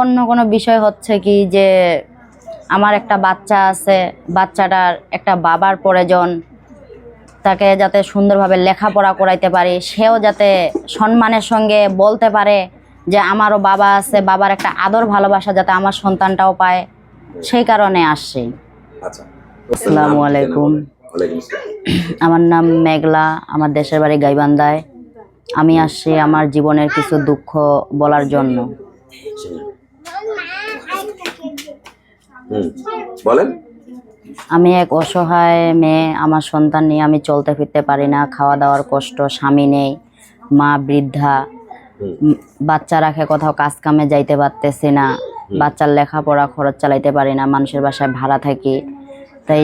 অন্য কোনো বিষয় হচ্ছে কি যে আমার একটা বাচ্চা আছে বাচ্চাটার একটা বাবার প্রয়োজন তাকে যাতে সুন্দরভাবে লেখাপড়া করাইতে পারি সেও যাতে সম্মানের সঙ্গে বলতে পারে যে আমারও বাবা আছে বাবার একটা আদর ভালোবাসা যাতে আমার সন্তানটাও পায় সেই কারণে আসছি। আচ্ছা। আসসালামু আলাইকুম। ওয়ালাইকুম আমার নাম মেঘলা আমার দেশের বাড়ি গাইবান্ধায়। আমি আসছি আমার জীবনের কিছু দুঃখ বলার জন্য। বলেন। আমি এক অসহায় মেয়ে আমার সন্তান নিয়ে আমি চলতে ফিরতে পারি না খাওয়া দাওয়ার কষ্ট স্বামী নেই মা বৃদ্ধা বাচ্চা রাখে কোথাও কাজ কামে যাইতে পারতেছি না বাচ্চার লেখাপড়া খরচ চালাইতে পারি না মানুষের বাসায় ভাড়া থাকি। তাই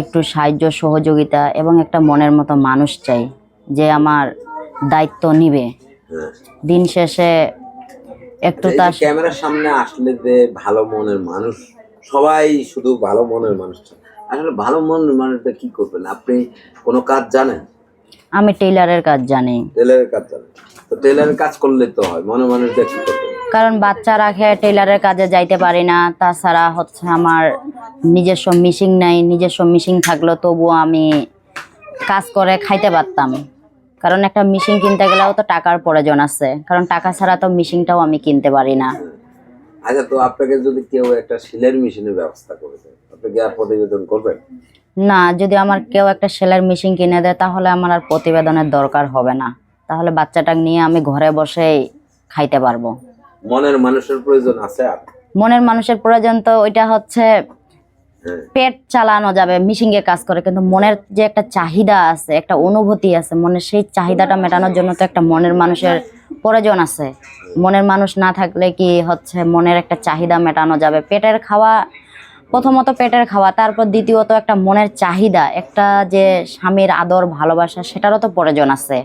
একটু সাহায্য সহযোগিতা এবং একটা মনের মতো মানুষ চাই যে আমার দায়িত্ব নিবে। হ্যাঁ। দিন শেষে একটু তার ক্যামেরার সামনে আসলে যে ভালো মনের মানুষ সবাই শুধু ভালো মনের মানুষ চায়। আসলে ভালো মনের মানুষটা কি করবেন? আপনি কোনো কাজ জানেন? আমি টেইলারের কাজ জানি। টেলারের কাজ জানেন? তো টেলারের কাজ করলে তো হয় মনের মানুষটা কি করবেন? কারণ বাচ্চা রাখে টেইলারের কাজে যাইতে পারি না তাছাড়া হচ্ছে আমার নিজস্ব মিশিং নাই নিজস্ব মিশিং থাকল তবুও আমি কাজ করে খাইতে পারতাম। কারণ একটা মিশিং কিনতে গেলেও তো টাকার প্রয়োজন আছে কারণ টাকা ছাড়া তো মিশিংটাও আমি কিনতে পারি না। আচ্ছা তো আপনাকে যদি কেউ একটা সেলের মেশিনের ব্যবস্থা করে দেয় আপনি কি আর প্রতিবেদন করবেন? না যদি আমার কেউ একটা সেলাইয়ের মেশিন কিনে দেয় তাহলে আমার আর প্রতিবেদনের দরকার হবে না। তাহলে বাচ্চাটা নিয়ে আমি ঘরে বসেই খাইতে পারব। মনের মানুষের প্রয়োজন আছে আর? মনের মানুষের প্রয়োজন তো ওইটা হচ্ছে হ্যাঁ। পেট চালানো যাবে মিশিংয়ে কাজ করে। কিন্তু মনের যে একটা চাহিদা আছে একটা অনুভূতি আছে মনের সেই চাহিদাটা মেটানোর জন্য তো একটা মনের মানুষের প্রয়োজন আছে। মনের মানুষ না থাকলে কি হচ্ছে মনের একটা চাহিদা মেটানো যাবে? পেটের খাওয়া প্রথমত পেটের খাওয়া তারপর দ্বিতীয়ত একটা মনের চাহিদা একটা যে স্বামীর আদর ভালোবাসা সেটারও তো প্রয়োজন আছে।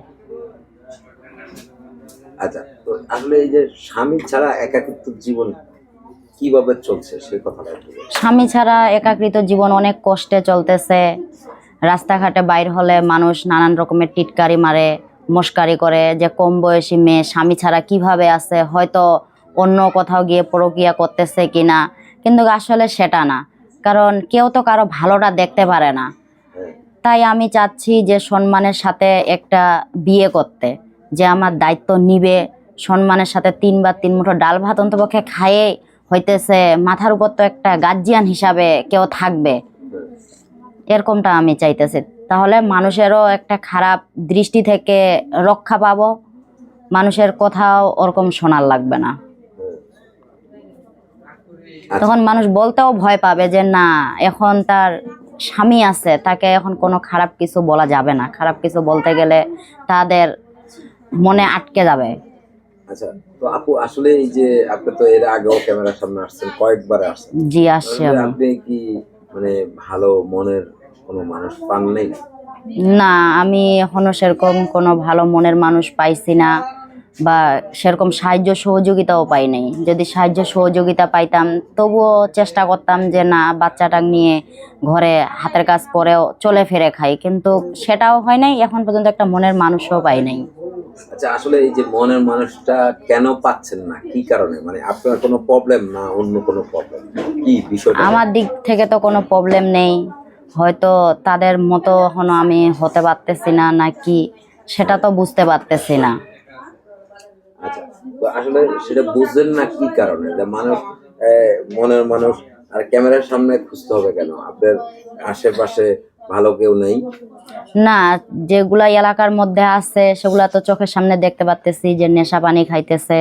আচ্ছা আসলে এই যে স্বামী ছাড়া একাকিত্ব জীবন কীভাবে চলছে সেই কথাটা স্বামী ছাড়া একাকৃত জীবন অনেক কষ্টে চলতেছে। রাস্তাঘাটে বাইর হলে মানুষ নানান রকমের টিটকারি মারে। মস্কারি করে যে কম বয়সী মেয়ে, স্বামী ছাড়া কীভাবে আছে? হয়তো অন্য কোথাও গিয়ে প্রক্রিয়া করতেছে কি না কিন্তু আসলে সেটা না। কারণ কেউ তো কারও ভালোটা দেখতে পারে না। তাই আমি চাচ্ছি যে সম্মানের সাথে একটা বিয়ে করতে। যে আমার দায়িত্ব নিবে, সম্মানের সাথে তিনবার তিন মুঠো ডাল ভাত অন্তপক্ষে খায়ে হইতেছে, মাথার উপর তো একটা গার্জিয়ান হিসাবে কেউ থাকবে। এরকমটা আমি চাইতেছি। তাহলে মানুষেরও একটা খারাপ দৃষ্টি থেকে রক্ষা পাবো। মানুষের কথাও ওরকম শোনার লাগবে না। আচ্ছা। তখন মানুষ বলতেও ভয় পাবে যে না এখন তার স্বামী আছে তাকে এখন কোনো খারাপ কিছু বলা যাবে না। খারাপ কিছু বলতে গেলে তাদের মনে আটকে যাবে। আচ্ছা তো আপু আসলে এই যে আপনি তো এর আগেও ক্যামেরার সামনে আসছেন কয়েকবার আসছেন। জি আসছে আপনি কি মানে ভালো মনের কোনো মানুষ পান নেই? না আমি এখনও সেরকম কোনো ভালো মনের মানুষ পাইছি না বা সেরকম সাহায্য সহযোগিতাও পাই নাই। যদি সাহায্য সহযোগিতা পাইতাম তবুও চেষ্টা করতাম যে না বাচ্চাটা নিয়ে ঘরে হাতের কাজ করেও চলে ফিরে খাই। কিন্তু সেটাও হয় নাই এখন পর্যন্ত একটা মনের মানুষও পাই নাই। আচ্ছা আসলে এই যে মনের মানুষটা কেন পাচ্ছেন না? কি কারণে? মানে আপনার কোনো প্রবলেম না অন্য কোনো প্রবলেম কি বিষয়টা? আমার দিক থেকে তো কোনো প্রবলেম নেই। হয়তো তাদের মতো এখনও আমি হতে পারতেছি না নাকি সেটা তো বুঝতে পারতেছি না। আচ্ছা আসলে সেটা বুঝলেন না কি কারণে? যে মানুষ মনের মানুষ আর ক্যামেরার সামনে খুঁজতে হবে কেন? আপনার আশেপাশে ভালো কেউ নেই? না যেগুলা এলাকার মধ্যে আছে সেগুলা তো চোখের সামনে দেখতে পাচ্তেছি যে নেশা পানি খাইতেছে।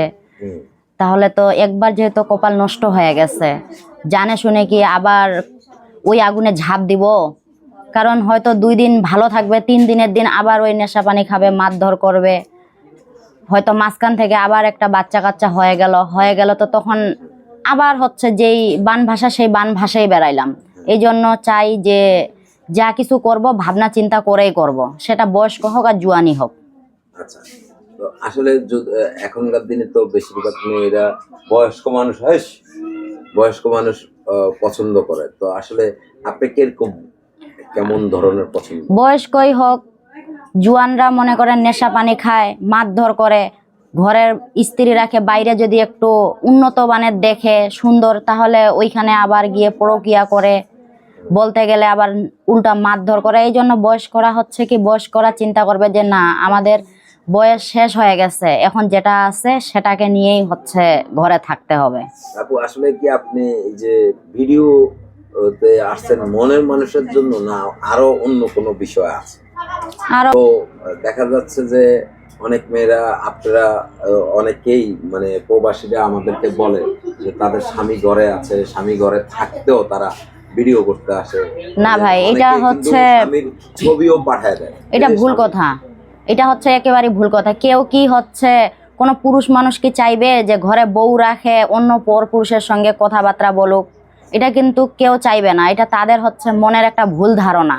তাহলে তো একবার যেহেতু কপাল নষ্ট হয়ে গেছে জানে শুনে কি আবার ওই আগুনে ঝাঁপ দিব। কারণ হয়তো দুই দিন ভালো থাকবে, তিন দিনের দিন আবার ওই নেশা পানি খাবে, মারধর করবে। হয়তো মাঝখান থেকে আবার একটা বাচ্চা কাচ্চা হয়ে গেল হয়ে গেল তো তখন আবার হচ্ছে যেই বান ভাষা সেই বান ভাষাই বেড়াইলাম। এই জন্য চাই যে যা কিছু করব, ভাবনা চিন্তা করেই করব। সেটা বয়স্ক হোক আর জুয়ানি হোক। আচ্ছা। আসলে এখনকার দিনে তো বেশিরভাগ মেয়েরা বয়স্ক মানুষ, হয়, বয়স্ক মানুষ পছন্দ করে। তো আসলে আপনি কীরকম, কেমন ধরনের পছন্দ? বয়স্কই হোক, জুয়ানরা মনে করেন নেশা পানি খায়, মারধর করে, ঘরের স্ত্রী রাখে, বাইরে যদি একটু উন্নত মানের দেখে, সুন্দর, তাহলে ওইখানে আবার গিয়ে প্রক্রিয়া করে, বলতে গেলে আবার উল্টা মারধর করে। এই জন্য বয়স করা হচ্ছে কি বয়স করা চিন্তা করবে যে না, আমাদের বয়স শেষ হয়ে গেছে এখন যেটা আছে সেটাকে নিয়েই হচ্ছে ঘরে থাকতে হবে। আপু আসলে কি আপনি যে ভিডিও আসছেন মনের মানুষের জন্য না আরও অন্য কোনো বিষয় আছে? আরও দেখা যাচ্ছে যে অনেক মেয়েরা আপনারা অনেকেই মানে প্রবাসীরা আমাদেরকে বলে যে তাদের স্বামী ঘরে আছে স্বামী ঘরে থাকতেও তারা ভিডিও করতে আসে। না ভাই, এটা হচ্ছে- ছবিও পাঠায় দেয়। এটা ভুল কথা। এটা হচ্ছে একেবারে ভুল কথা। কেউ কি হচ্ছে কোনো পুরুষ মানুষ কি চাইবে যে ঘরে বউ রাখে অন্য পর পুরুষের সঙ্গে কথাবার্তা বলুক? এটা কিন্তু কেউ চাইবে না। এটা তাদের হচ্ছে মনের একটা ভুল ধারণা।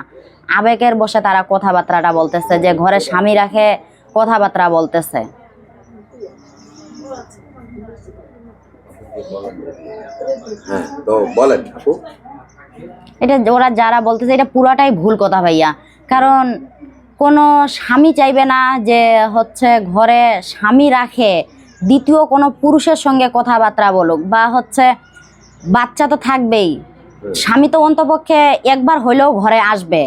আবেগের বসে তারা কথাবার্তাটা বলতেছে যে ঘরে স্বামী রাখে কথাবার্তা বলতেছে। হ্যাঁ তো বলেন এটা ওরা যারা বলতেছে এটা পুরাটাই ভুল কথা ভাইয়া। কারণ কোনো স্বামী চাইবে না যে হচ্ছে ঘরে স্বামী রাখে দ্বিতীয় কোনো পুরুষের সঙ্গে কথাবার্তা বলুক বা হচ্ছে বাচ্চা তো থাকবেই। স্বামী তো অন্তপক্ষে একবার হলেও ঘরে আসবে।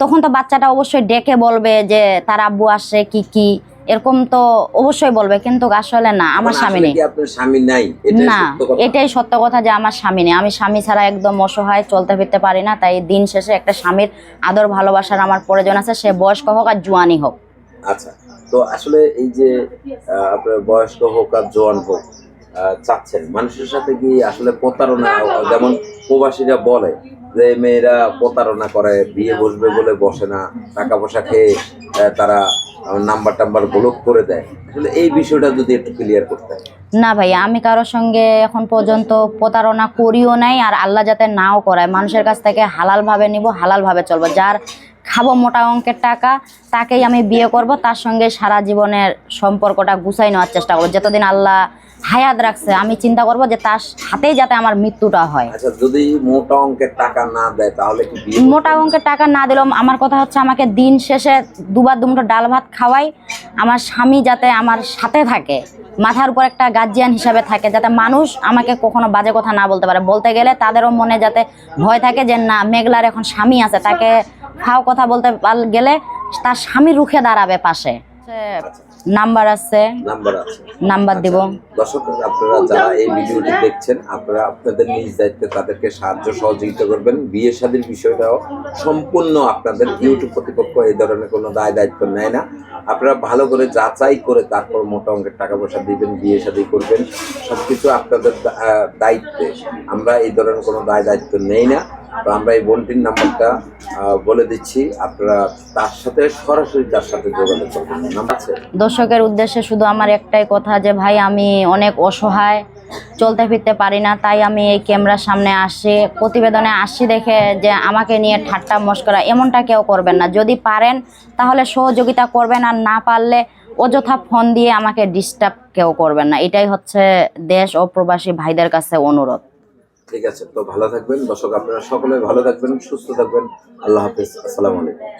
তখন তো বাচ্চাটা অবশ্যই ডেকে বলবে যে তার আব্বু আসে কি কি? এরকম তো অবশ্যই বলবে কিন্তু আসলে না আমার স্বামী নেই। না এটাই সত্য কথা যে আমার স্বামী নেই। আমি স্বামী ছাড়া একদম অসহায় চলতে ফিরতে পারি না তাই দিন শেষে একটা স্বামীর আদর ভালোবাসার আমার প্রয়োজন আছে সে বয়স্ক হোক আর জুয়ানি হোক। আচ্ছা তো আসলে এই যে আপনার বয়স্ক হোক আর জোয়ান হোক চাচ্ছেন মানুষের সাথে কি আসলে প্রতারণা যেমন প্রবাসীরা বলে যে মেয়েরা প্রতারণা করে বিয়ে বসবে বলে বসে না টাকা পয়সা খেয়ে আহ, তারা নাম্বার টাম্বার ব্লক করে দেয়। এই বিষয়টা যদি একটু ক্লিয়ার করতে না ভাই আমি কারোর সঙ্গে এখন পর্যন্ত প্রতারণা করিও নাই আর আল্লাহ যাতে নাও করায়। মানুষের কাছ থেকে হালালভাবে নিব, হালালভাবে চলবো। যার খাব মোটা অঙ্কের টাকা, তাকেই আমি বিয়ে করব। তার সঙ্গে সারা জীবনের সম্পর্কটা গুছাই নেওয়ার চেষ্টা করব। যতদিন আল্লাহ হায়াত রাখছে আমি চিন্তা করব যে তার হাতেই যাতে আমার মৃত্যুটা হয়। আচ্ছা যদি মোটা অঙ্কের টাকা না দেয় তাহলে কি মোটা অঙ্কের টাকা না দিলেও আমার কথা হচ্ছে আমাকে দিন শেষে দুবার দুমুটো ডাল ভাত খাওয়াই আমার স্বামী যাতে আমার সাথে থাকে মাথার উপর একটা গার্জিয়ান হিসাবে থাকে যাতে মানুষ আমাকে কখনো বাজে কথা না বলতে পারে। বলতে গেলে তাদেরও মনে যাতে ভয় থাকে যে না মেঘলার এখন স্বামী আছে তাকে ফাও কথা বলতে গেলে তার স্বামী রুখে দাঁড়াবে পাশে। নাম্বার আছে। নাম্বার আছে। নাম্বার দিব। দর্শক আপনারা যারা এই ভিডিওটি দেখছেন আপনারা আপনাদের নিজ দায়িত্বে তাদেরকে সাহায্য সহযোগিতা করবেন। বিয়ে শাদীর বিষয়টাও সম্পূর্ণ আপনাদের ইউটিউব কর্তৃপক্ষ এই ধরনের কোনো দায় দায়িত্ব নেয় না। আপনারা ভালো করে যাচাই করে তারপর মোটা অঙ্কের টাকা পয়সা দিবেন বিয়ে শাদী করবেন। সবকিছু আপনাদের দায়িত্বে। আমরা এই ধরনের কোনো দায় দায়িত্ব নেই না। তো আমরা এই বোনটির নাম্বারটা বলে দিচ্ছি, আপনারা তার সাথে সরাসরি তার সাথে যোগাযোগ করবেন। দর্শকের উদ্দেশ্যে শুধু আমার একটাই কথা যে, ভাই, আমি অনেক অসহায়, চলতে ফিরতে পারি না, তাই আমি এই ক্যামেরার সামনে আসি, প্রতিবেদনে আসি দেখে যে, আমাকে নিয়ে ঠাট্টা মস্করা, এমনটা কেউ করবেন না। যদি পারেন, তাহলে সহযোগিতা করবেন, আর না পারলে অযথা ফোন দিয়ে আমাকে ডিস্টার্ব কেউ করবেন না। এটাই হচ্ছে দেশ ও প্রবাসী ভাইদের কাছে অনুরোধ। ঠিক আছে, তো ভালো থাকবেন। দর্শক, আপনারা সকলে ভালো থাকবেন, সুস্থ থাকবেন। আল্লাহ হাফিজ। আসসালামু আলাইকুম।